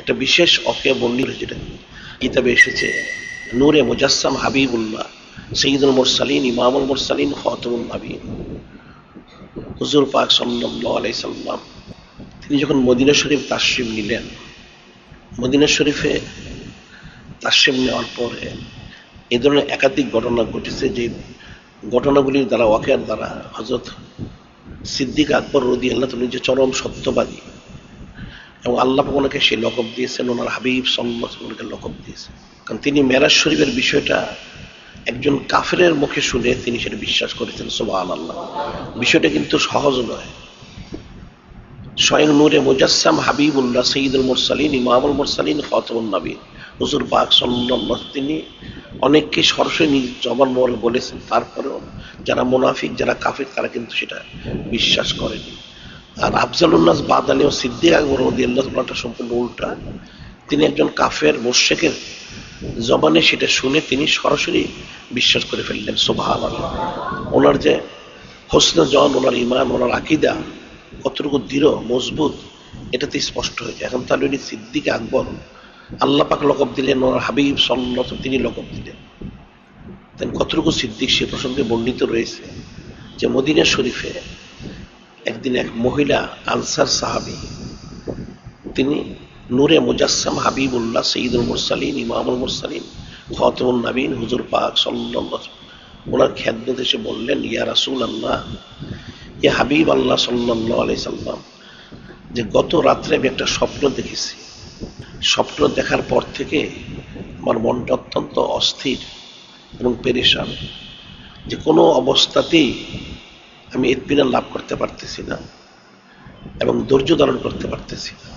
একটা বিশেষ অকে বর্ণিত যেটা কিতাবে এসেছে, নূরে মুজাসসাম হাবিবুল্লাহ, সঈদুল মুরসালিন, ইমামুল মুরসালিন খতমুল নবীন হুজুর পাক সাল্লাম, তিনি যখন মদিনা শরীফ তাশরিফ নিলেন, মদিনা শরীফে তাশরিফ নেওয়ার পরে এই ধরনের একাধিক ঘটনা ঘটেছে যে ঘটনাগুলির দ্বারা ওয়াকের দ্বারা হজরত সিদ্দিক আকবর রদি আল্লাহ তিনি যে চরম সত্যবাদী এবং আল্লাহ ওনাকে সেই লকব দিয়েছেন, ওনার হাবিব সাল্লাহ ওনাকে লকব দিয়েছেন। কারণ তিনি মেরাজ শরীফের বিষয়টা একজন কাফেরের মুখে শুনে তিনি সেটা বিশ্বাস করেছেন সোবাহ আল্লাহ বিষয়টা কিন্তু সহজ নয়। স্বয়ং নূরে মুজাসসাম হাবিবুল্লাহ সঈদুল মুরসালিন, ইমামুল মুরসালিন খতমুল নবীন হুজুর পাক সাল্লাল্লাহ, তিনি অনেককে সরাসরি নিজ জবান মহলে বলেছেন, তারপরেও যারা মুনাফিক, যারা কাফির, তারা কিন্তু সেটা বিশ্বাস করেনি। আর আফজাল উল্লাস বাদানি ও সিদ্দিক আকবর রদিয়াল্লাহটা সম্পূর্ণ উল্টা। তিনি একজন কাফের মোর্শেকের জবানে সেটা শুনে তিনি সরাসরি বিশ্বাস করে ফেললেন সোভাহ ওনার যে হোসনে জন ওনার ইমান ওনার আকিদা কতটুকু দৃঢ়, মজবুত, এটাতে স্পষ্ট হয়েছে। এখন তাহলে উনি সিদ্দিক আকবর আল্লাহ পাক লকব দিলেন, ওনার হাবিব সল্লত তিনি লকব দিলেন। তেন কতটুকু সিদ্দিক সে প্রসঙ্গে বর্ণিত রয়েছে যে মদিনা শরীফে একদিন এক মহিলা আনসার সাহাবি, তিনি নূরে মুজাসসাম হাবিবুল্লাহ সঈদুল মুরসালিন, ইমামুল মুরসালিন খতমুল নবীন, হুজুর পাক সাল্লাহ ওনার খ্যাদ্মত এসে বললেন, ইয়া রাসুল আল্লাহ ইয়া হাবিব আল্লাহ সাল্লাহ আলাই সাল্লাম যে গত রাত্রে আমি একটা স্বপ্ন দেখেছি। স্বপ্ন দেখার পর থেকে আমার মনটা অত্যন্ত অস্থির এবং পেরেশান, যে কোনো অবস্থাতেই আমি ইতমিনান লাভ করতে পারতেছি না এবং ধৈর্য ধারণ করতে পারতেছি না।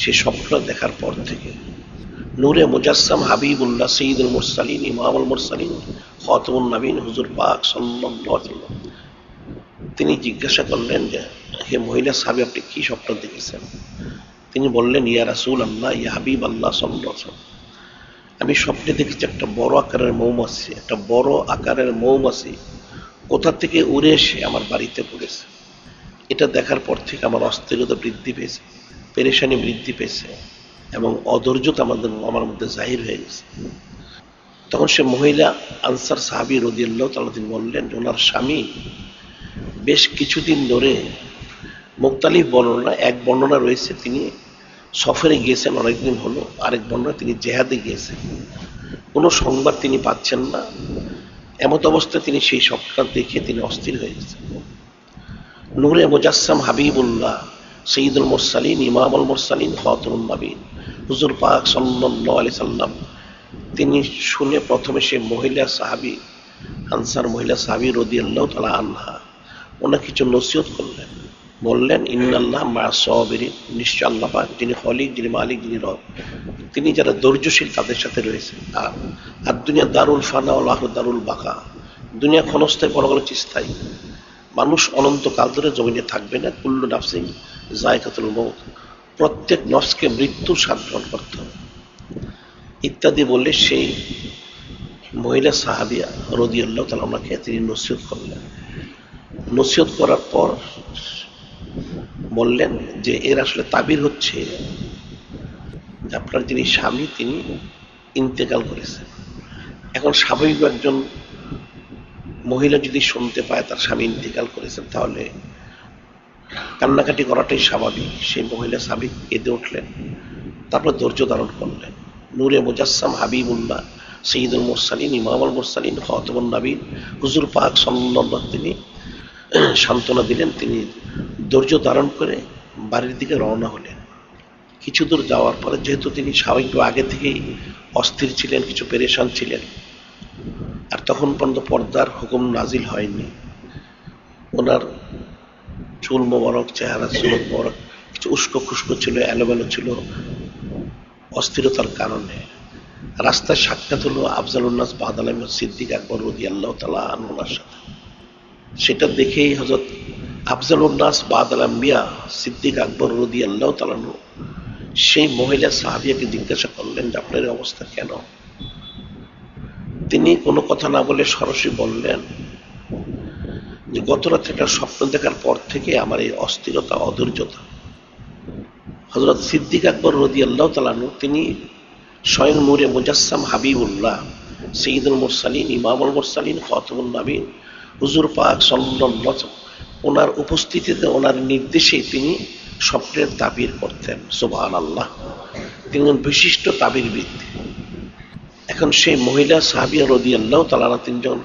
সেই স্বপ্ন দেখার পর থেকে নূরে মুজাসসাম হাবিবুল্লাহ সঈদুল মুরসালিন, ইমামুল মুরসালিন খতমুল নবীন হুজুর পাক ওয়াসাল্লাম তিনি জিজ্ঞাসা করলেন যে, হে মহিলা সাহাবি, আপনি কি স্বপ্ন দেখেছেন? তিনি বললেন, ইয়া রাসূল আল্লাহ ইয়া হাবিব আল্লাহ ওয়াসাল্লাম আমি স্বপ্নে দেখেছি একটা বড় আকারের মৌমাছি, একটা বড় আকারের মৌমাছি কোথা থেকে উড়ে এসে আমার বাড়িতে পড়েছে। এটা দেখার পর থেকে আমার অস্থিরতা বৃদ্ধি পেয়েছে, পেরেশানি বৃদ্ধি পেয়েছে এবং অধৈর্যতা আমাদের, আমার মধ্যে জাহির হয়ে গেছে। তখন সে মহিলা আনসার সাহাবি রদিয়াল্লাহ তাল্লাহ তিনি বললেন, ওনার স্বামী বেশ কিছুদিন ধরে মুক্তালিফ বর্ণনা, এক বর্ণনা রয়েছে, তিনি সফরে গিয়েছেন অনেকদিন হলো, আরেক বর্ণনা তিনি জেহাদে গিয়েছেন। কোনো সংবাদ তিনি পাচ্ছেন না। এমত অবস্থায় তিনি সেই স্বপ্নটা দেখে তিনি অস্থির হয়ে গেছেন। নূরে মুজাসসাম হাবিবুল্লাহ, সঈদুল মুরসালিন, ইমামুল মুরসালিন হতরুল নবীন হুজুর পাক সাল্লাল্লাহু আলি সাল্লাম তিনি শুনে প্রথমে সে মহিলা সাহাবি, আনসার মহিলা সাহাবি আল্লাহ তালা আনহা ওনার কিছু নসিহত করলেন। বললেন, ইন্নাল্লাহ মা সবেরি নিশ্চয় আল্লাহ যিনি হলিক যিনি মালিক, যিনি রব, তিনি যারা ধৈর্যশীল তাদের সাথে রয়েছে আর আর দুনিয়া দারুল ফানা আল্লাহ দারুল বাকা। দুনিয়া ক্ষণস্থায়ী পরকাল চিস্থায়ী মানুষ অনন্তকাল ধরে জমিনে থাকবে না। কুল্লু নাফসিং জায়কাতুল মৌত প্রত্যেক নফসকে মৃত্যুর স্বাদ গ্রহণ করতে হবে। ইত্যাদি বললে সেই মহিলা সাহাবিয়া রদিয়াল্লাহ তালা ওনাকে তিনি নসিহত করলেন। নসিহত করার পর বললেন যে এর আসলে তাবির হচ্ছে আপনার যিনি স্বামী, তিনি ইন্তেকাল করেছেন। এখন স্বাভাবিক একজন মহিলা যদি শুনতে পায় তার স্বামী ইন্তেকাল করেছেন, তাহলে কান্নাকাটি করাটাই স্বাভাবিক। সেই মহিলা স্বাভাবিক কেঁদে উঠলেন, তারপর ধৈর্য ধারণ করলেন। নূরে মুজাসসাম হাবিবুল্লাহ সঈদুল মুরসালিন, ইমামুল মুরসালিন খতমুল নাবিন হুজুর পাক সাল্লাল্লাহ তিনি সান্ত্বনা দিলেন, তিনি ধৈর্য ধারণ করে বাড়ির দিকে রওনা হলেন। কিছু দূর যাওয়ার পরে যেহেতু তিনি স্বাভাবিকভাবে আগে থেকেই অস্থির ছিলেন, কিছু পেরেশান ছিলেন, আর তখন পর্যন্ত পর্দার হুকুম নাজিল হয়নি। ওনার চুল মোবারক, চেহারা চুল মোবারক, কিছু উস্কো খুস্কো ছিল, এলোমেলো ছিল অস্থিরতার কারণে। রাস্তায় সাক্ষাৎ হলো আফজাল উল্লাস বাহাদ আলম সিদ্দিক আকবর রদি আল্লাহ তালা আনোনার সাথে। সেটা দেখেই হজরত আফজাল উল্লাস বাহাদ সিদ্দিক আকবর রদি আল্লাহ তালানু সেই মহিলা সাহাবিয়াকে জিজ্ঞাসা করলেন যে আপনার অবস্থা কেন? তিনি কোনো কথা না বলে সরাসরি বললেন, যে গত রাত্রে একটা স্বপ্ন দেখার পর থেকে আমার এই অস্থিরতা, অধৈর্যতা। হজরত সিদ্দিক আকবর রদি আল্লাহ তালানু তিনি স্বয়ং নূরে মুজাসসাম হাবিবুল্লাহ, সঈদুল মুরসালিন, ইমামুল মুরসালিন খতমুল নাবিন হুজুর পাক সাল্লাল্লাহু ওনার উপস্থিতিতে, ওনার নির্দেশে তিনি স্বপ্নের তাবির করতেন সুবহান আল্লাহ তিনি বিশিষ্ট বিশিষ্ট তাবিরবিদ। এখন সেই মহিলা সাহাবিয়া রদি আল্লাহ তালানা তিনজন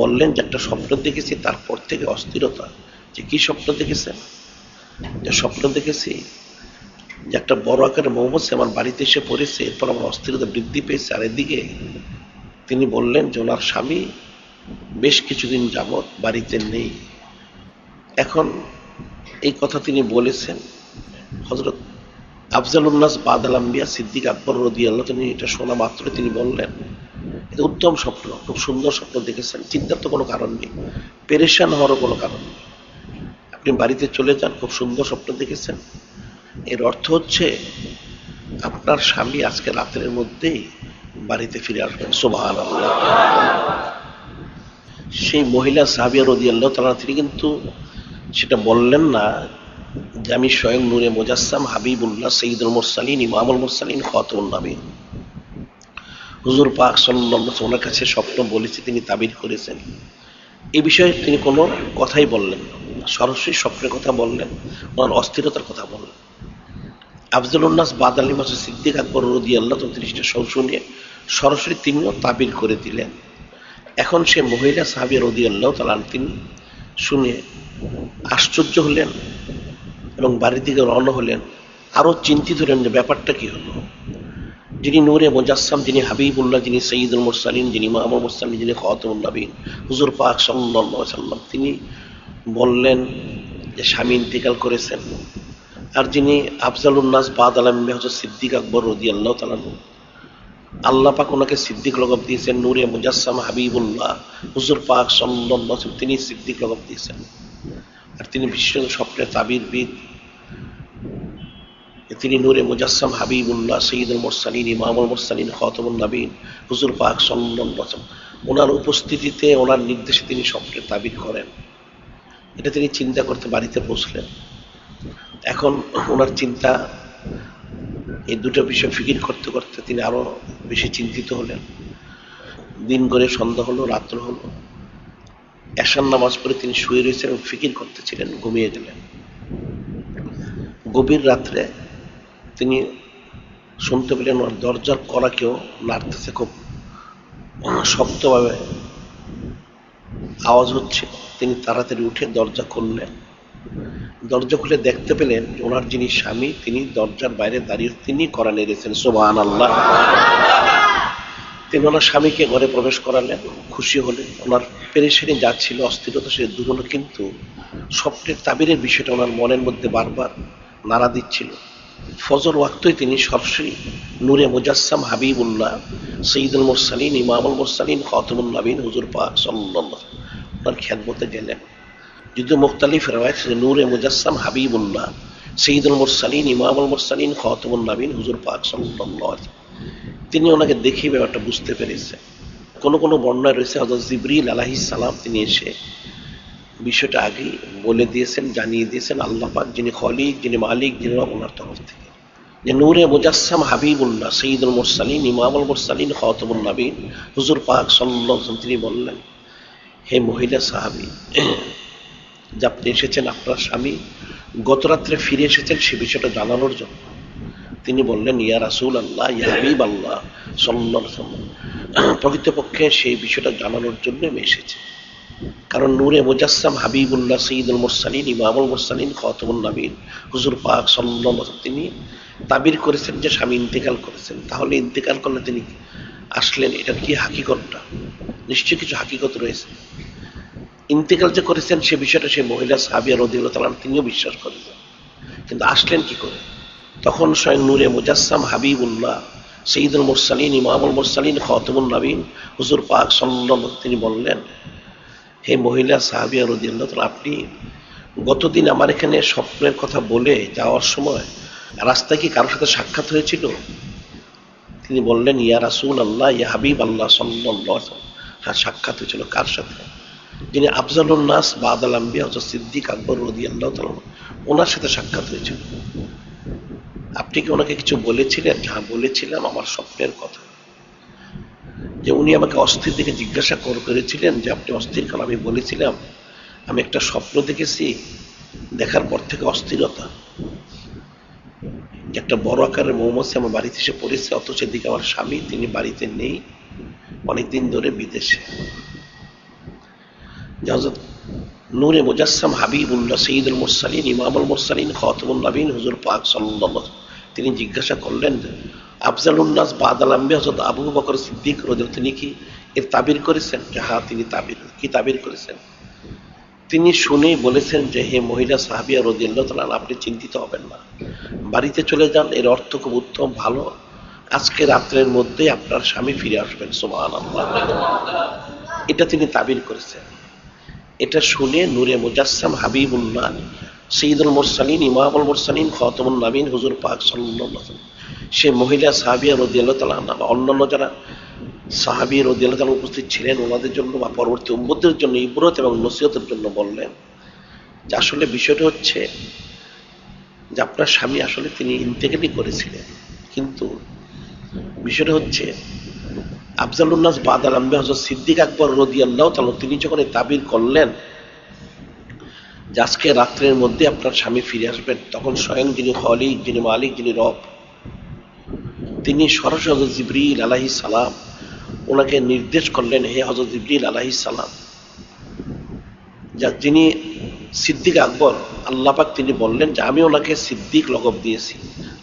বললেন যে, একটা স্বপ্ন দেখেছি, তারপর থেকে অস্থিরতা। যে কি স্বপ্ন দেখেছেন যে স্বপ্ন দেখেছি যে একটা বড় আকারের মোহাম্মদ আমার বাড়িতে এসে পড়েছে, এরপর আমার অস্থিরতা বৃদ্ধি পেয়েছে। আর এদিকে তিনি বললেন যে, ওনার স্বামী বেশ কিছুদিন যাবৎ বাড়িতে নেই। এখন এই কথা তিনি বলেছেন হজরত আফজাল উল্লাস বাদ আলাম্বিয়া সিদ্দিক আকবর রদি আল্লাহ তিনি এটা শোনা মাত্র তিনি বললেন, এটা উত্তম স্বপ্ন, খুব সুন্দর স্বপ্ন দেখেছেন, চিন্তার তো কোনো কারণ নেই, পেরেশান হওয়ারও কোনো কারণ নেই। আপনি বাড়িতে চলে যান, খুব সুন্দর স্বপ্ন দেখেছেন। এর অর্থ হচ্ছে আপনার স্বামী আজকে রাতের মধ্যেই বাড়িতে ফিরে আসবেন আল্লাহ সেই মহিলা সাহাবিয়া রদি আল্লাহ তালা তিনি কিন্তু সেটা বললেন না যে আমি স্বয়ং নূরে মোজাসসাম হাবিবুল্লাহ সঈদুল মুরসালিন, ইমামুল মুরসালিন খতমুল নবীন হুজুর পাক সাল্লাহ ওনার কাছে স্বপ্ন বলেছে, তিনি তাবির করেছেন। এই বিষয়ে তিনি কোনো কথাই বললেন সরাসরি স্বপ্নের কথা বললেন, ওনার অস্থিরতার কথা বললেন। আফজল উল্লাস বাদ আলী মাসুদ সিদ্দিক আকবর রদি আল্লাহ চৌত্রিশটা শুনিয়ে সরাসরি তিনিও তাবির করে দিলেন। এখন সে মহিলা সাহাবিয়া রদি আল্লাহ তালান তিনি শুনে আশ্চর্য হলেন এবং বাড়ির দিকে রওনা হলেন। আরও চিন্তিত হলেন যে ব্যাপারটা কি হলো। যিনি নূরে মোজাসসাম, যিনি হাবিবুল্লাহ, যিনি সঈদুল মুরসালিন, যিনি মাহমুদ মুরসালিন, যিনি খতমুল নবীন হুজুর পাক সাল্লাম তিনি বললেন যে স্বামী ইন্তেকাল করেছেন। আর যিনি আফজালুল নাস বাদ আলম হচ্ছে সিদ্দিক আকবর রদি আল্লাহ আল্লাহ পাক ওনাকে সিদ্দিক লগব দিয়েছেন, নূরে মুজাসসাম হাবিবুল্লাহ। হুজুর পাক আলাইহি তিনি সিদ্দিক লগব দিয়েছেন। আর তিনি বিশ্ব স্বপ্নের তাবির বিদ তিনি নূরে মুজাসসাম হাবিবুল্লাহ সঈদুল মোরসালিন, ইমামুল মোরসালিন খতমুল নবীন, হুজুর পাক সাল্লাল্লাহু ওনার উপস্থিতিতে, ওনার নির্দেশে তিনি স্বপ্নের তাবির করেন। এটা তিনি চিন্তা করতে বাড়িতে বসলেন। এখন ওনার চিন্তা, এই দুটো বিষয় ফিকির করতে করতে তিনি আরও বেশি চিন্তিত হলেন। দিন করে সন্ধ্যা হলো, রাত্র হলো। এশান নামাজ পড়ে তিনি শুয়ে রয়েছেন এবং ফিকির করতেছিলেন, ঘুমিয়ে গেলেন। গভীর রাত্রে তিনি শুনতে পেলেন, ওর দরজার করা কেউ নাড়তেছে। খুব শক্তভাবে আওয়াজ হচ্ছে তিনি তাড়াতাড়ি উঠে দরজা খুললেন। দরজা খুলে দেখতে পেলেন ওনার যিনি স্বামী, তিনি দরজার বাইরে দাঁড়িয়ে তিনি করা নেড়েছেন সোবাহান আল্লাহ তিনি ওনার স্বামীকে ঘরে প্রবেশ করালেন, খুশি হলেন। ওনার পেরেশানি যা ছিল, অস্থিরতা সে দূর কিন্তু স্বপ্নের তাবিরের বিষয়টা ওনার মনের মধ্যে বারবার নাড়া দিচ্ছিল। ফজর ওয়াক্তই তিনি সরাসরি নূরে মুজাসসাম হাবিবুল্লাহ, সঈদুল মুরসালিন, ইমামুল মুরসালিন খতমুল নবীন হুজুর পাক সাল্লাল্লাহ ওনার খেদমতে গেলেন। যদিও মুখতালিফ রেওয়ায়ত নূরে মুজাসসাম হাবিবুল্লাহ, সঈদুল মুরসালিন, ইমামুল মুরসালিন খতমুল নবীন, হুজুর পাক আলাইহি তিনি ওনাকে দেখে ব্যাপারটা বুঝতে পেরেছেন কোন কোন বর্ণায় রয়েছে হজরত জিবরিল আলাহিস সালাম, তিনি এসে বিষয়টা আগেই বলে দিয়েছেন, জানিয়ে দিয়েছেন, আল্লাহ পাক যিনি খলিক, যিনি মালিক, যিনি ওনার তরফ থেকে। যে নূরে মুজাসসাম হাবিবুল্লাহ, সঈদুল মুরসালিন, ইমামুল মুরসালিন খতমুল নাবিন, হুজুর পাক আলাইহি তিনি বললেন, হে মহিলা সাহাবী যে আপনি এসেছেন, আপনার স্বামী গত রাত্রে ফিরে এসেছেন সে বিষয়টা জানানোর জন্য। তিনি বললেন, ইয়া রাসুল আল্লাহ ইয়া আল্লাহ সাল্লাহ প্রকৃতপক্ষে সেই বিষয়টা জানানোর জন্য আমি এসেছি। কারণ নূরে মুজাসসাম হাবিবুল্লাহ সঈদুল মুরসালিন, ইমামুল মুরসালিন খতমুল নবীন, হুজুর পাক সাল্লাহ তিনি তাবির করেছেন যে স্বামী ইন্তেকাল করেছেন। তাহলে ইন্তেকাল করলে তিনি আসলেন, এটা কি হাকিকতটা? নিশ্চয়ই কিছু হাকিকত রয়েছে। ইন্তেকাল যে করেছেন, সে বিষয়টা সেই মহিলা সাহাবিয়া রদিউল্লাহ তালাম তিনিও বিশ্বাস করেছেন কিন্তু আসলেন কি করে? তখন স্বয়ং নূরে মুজাসসাম হাবিবুল্লাহ, সঈদুল মুরসালিন, ইমামুল মুরসালিন খতমুল নবীন, হুজুর পাক সাল্লাহ তিনি বললেন, হে মহিলা সাহাবিয়া রদিউল্লাহ তালা আপনি গতদিন আমার এখানে স্বপ্নের কথা বলে যাওয়ার সময় রাস্তায় কি কারোর সাথে সাক্ষাৎ হয়েছিল? তিনি বললেন, ইয়া রাসুল আল্লাহ ইয়া হাবিব আল্লাহ সাল্লাহ হ্যাঁ সাক্ষাৎ হয়েছিল কার সাথে? যিনি আফজালুল নাস বাদ আলাম্বিয়া হচ্ছে সিদ্দিক আকবর রদি আল্লাহ ওনার সাথে সাক্ষাৎ হয়েছিল। আপনি কি ওনাকে কিছু বলেছিলেন? হ্যাঁ বলেছিলাম, আমার স্বপ্নের কথা। যে উনি আমাকে অস্থির দিকে জিজ্ঞাসা কর- করেছিলেন যে, আপনি অস্থির কেন? আমি বলেছিলাম, আমি একটা স্বপ্ন দেখেছি দেখার পর থেকে অস্থিরতা। একটা বড় আকারের মৌমাছি আমার বাড়িতে এসে পড়েছে, অথচ এদিকে আমার স্বামী, তিনি বাড়িতে নেই, অনেকদিন ধরে বিদেশে। যে নূরে মুজাসসাম হাবিবুল্লাহ সঈদুল মুরসালিন, ইমামুল মুরসালিন খতমুল নবীন, হুজুর পাক ওয়াসাল্লাম। তিনি জিজ্ঞাসা করলেন যে আফজালুন নাস বাদাল আম্বিয়া হযরত আবু বকর সিদ্দিক রাদিয়াল্লাহু তিনি কি এর তাবির করেছেন? যে হ্যাঁ তিনি তাবির। কি তাবির করেছেন? তিনি শুনেই বলেছেন যে, হে মহিলা সাহাবিয়া রাদিয়াল্লাহু তাআলা, আপনি চিন্তিত হবেন না। বাড়িতে চলে যান, এর অর্থ খুব উত্তম, ভালো। আজকে রাত্রের মধ্যে আপনার স্বামী ফিরে আসবেন, সুবহানাল্লাহ। এটা তিনি তাবির করেছেন। এটা শুনে নূরে মুজাসসাম হাবিবুল্লাহ সঈদুল মুরসালিন, ইমামুল মুরসালিন খতমুল নবীন, হুজুর পাক ওয়াসাল্লাম। সে মহিলা সাহাবিয়া রাদিয়াল্লাহু আনহা, বা অন্যান্য যারা সাহাবী রাদিয়াল্লাহু তাআলা উপস্থিত ছিলেন, ওনাদের জন্য বা পরবর্তী উম্মতের জন্য ইবরত এবং নসিহতের জন্য বললেন যে আসলে বিষয়টা হচ্ছে যে আপনার স্বামী আসলে তিনি ইন্তেকালি করেছিলেন। কিন্তু বিষয়টা হচ্ছে আফজালুন্নাস বাদাল আম্বে হজরত সিদ্দিক আকবর রদি আল্লাহ তাল তিনি যখন এই তাবির করলেন, যে আজকে রাত্রের মধ্যে আপনার স্বামী ফিরে আসবেন, তখন স্বয়ং যিনি খলিক, যিনি মালিক, যিনি রব, তিনি সরাসরি হজরত জিবরিল আলাহি সালাম ওনাকে নির্দেশ করলেন, হে হজরত জিবরিল আলাহি সালাম। যা যিনি সিদ্দিক আকবর আল্লাপাক তিনি বললেন যে, আমি ওনাকে সিদ্দিক লগব দিয়েছি।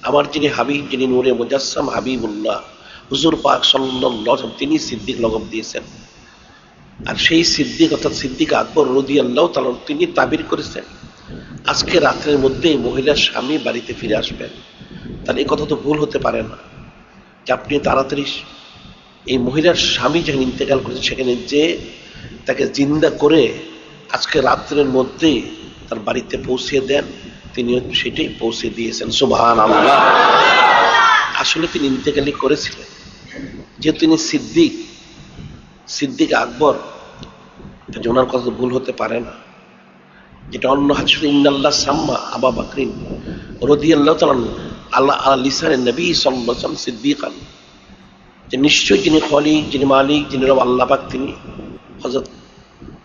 আমার যিনি হাবিব, যিনি নূরে মুজাসসাম হাবিবুল্লাহ হুজুর পাক সাল্লাল্লাহু তিনি সিদ্দিক লগব দিয়েছেন। আর সেই সিদ্দিক অর্থাৎ সিদ্দিক আকবর রদি আল্লাহ তিনি তাবির করেছেন। আজকে রাত্রের মধ্যে এই মহিলার স্বামী বাড়িতে ফিরে আসবেন। তাহলে এই কথা তো ভুল হতে পারে না। যে আপনি তাড়াতাড়ি এই মহিলার স্বামী যেখানে ইন্তেকাল করেছে সেখানে যে তাকে জিন্দা করে আজকে রাত্রের মধ্যে তার বাড়িতে পৌঁছে দেন, তিনি সেটাই পৌঁছে দিয়েছেন। সুবহান আল্লাহ আসলে তিনি ইন্তেকালি করেছিলেন। যেহেতু তিনি সিদ্দিক সিদ্দিক আকবর ওনার কথা ভুল হতে পারে না। যেটা অন্য হাদিস ইন্নাল্লাহ সাম্মা আবা বাকরিন রদিয়াল্লাহু তাআলা আল্লাহ আলা লিসানের নবী আলাইহি ওয়াসাল্লাম সিদ্দিকান। যে নিশ্চয়ই যিনি খলিক যিনি মালিক, যিনি রব, আল্লাহ পাক তিনি হযরত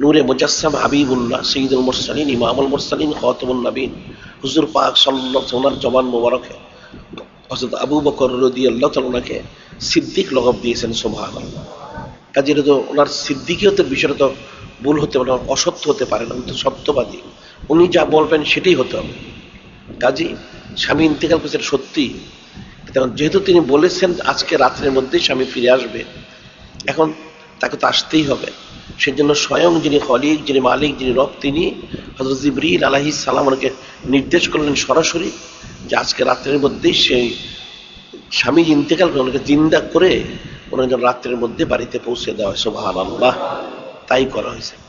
নূরে মুজাসসাম হাবিবুল্লাহ, সঈদুল মুরসালিন, ইমামুল মুরসালিন খতমুল নবীন, হুজুর পাক আলাইহি ওনার জবান মোবারকে। হযরত আবু বকর রদি আল্লাহ তালা ওনাকে সিদ্দিক লকব দিয়েছেন সোভাগ কাজে তো ওনার সিদ্দিকিয়তের বিষয়টা তো ভুল হতে পারে অসত্য হতে পারে না, উনি তো সত্যবাদী। উনি যা বলবেন সেটাই হতে হবে। কাজে স্বামী ইন্তেকাল করেছেন সত্যি। যেহেতু তিনি বলেছেন, আজকে রাত্রের মধ্যেই স্বামী ফিরে আসবে। এখন তাকে তো আসতেই হবে। সেজন্য স্বয়ং যিনি হলিক যিনি মালিক, যিনি রব, তিনি হজরত জিবরিল আলাহি সালাম ওনাকে নির্দেশ করলেন সরাসরি যে আজকে রাত্রের মধ্যেই সেই স্বামী ইন্তেকাল করে, ওনাকে জিন্দা করে ওনাকে রাত্রের মধ্যে বাড়িতে পৌঁছে দেওয়া হয়। সোভান আল্লাহ তাই করা হয়েছে।